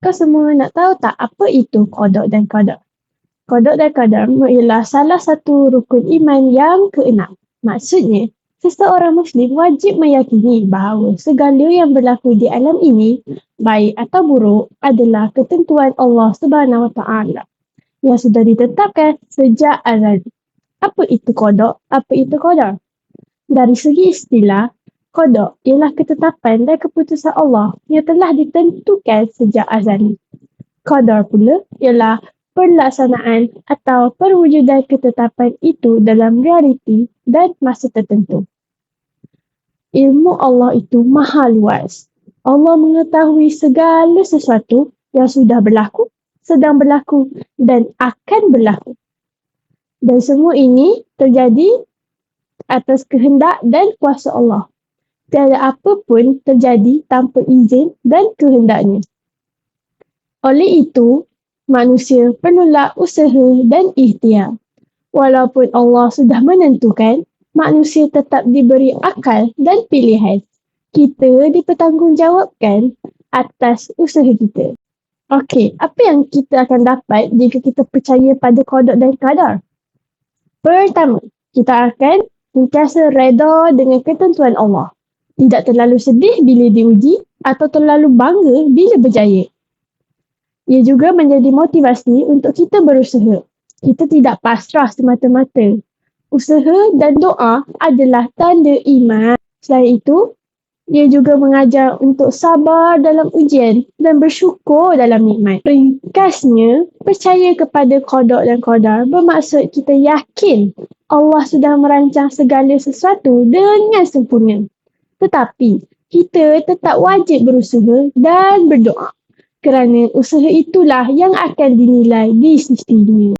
Kau semua nak tahu tak apa itu kodok dan kodok? Kodok dan kodok ialah salah satu rukun iman yang keenam. Maksudnya, seseorang Muslim wajib meyakini bahawa segala yang berlaku di alam ini, baik atau buruk, adalah ketentuan Allah Subhanahu Taala yang sudah ditetapkan sejak azal. Apa itu kodok? Apa itu kodok? Dari segi istilah, Kodok ialah ketetapan dan keputusan Allah yang telah ditentukan sejak azali. Qadar pula ialah pelaksanaan atau perwujudan ketetapan itu dalam realiti dan masa tertentu. Ilmu Allah itu maha luas. Allah mengetahui segala sesuatu yang sudah berlaku, sedang berlaku dan akan berlaku. Dan semua ini terjadi atas kehendak dan kuasa Allah tiada apa pun terjadi tanpa izin dan kehendaknya. Oleh itu, manusia perlulah usaha dan ikhtiar. Walaupun Allah sudah menentukan, manusia tetap diberi akal dan pilihan. Kita dipertanggungjawabkan atas usaha kita. Okey, apa yang kita akan dapat jika kita percaya pada kodok dan kadar? Pertama, kita akan sentiasa reda dengan ketentuan Allah tidak terlalu sedih bila diuji atau terlalu bangga bila berjaya. Ia juga menjadi motivasi untuk kita berusaha. Kita tidak pasrah semata-mata. Usaha dan doa adalah tanda iman. Selain itu, ia juga mengajar untuk sabar dalam ujian dan bersyukur dalam nikmat. Ringkasnya, percaya kepada kodok dan kodar bermaksud kita yakin Allah sudah merancang segala sesuatu dengan sempurna. Tetapi kita tetap wajib berusaha dan berdoa kerana usaha itulah yang akan dinilai di sisi dunia.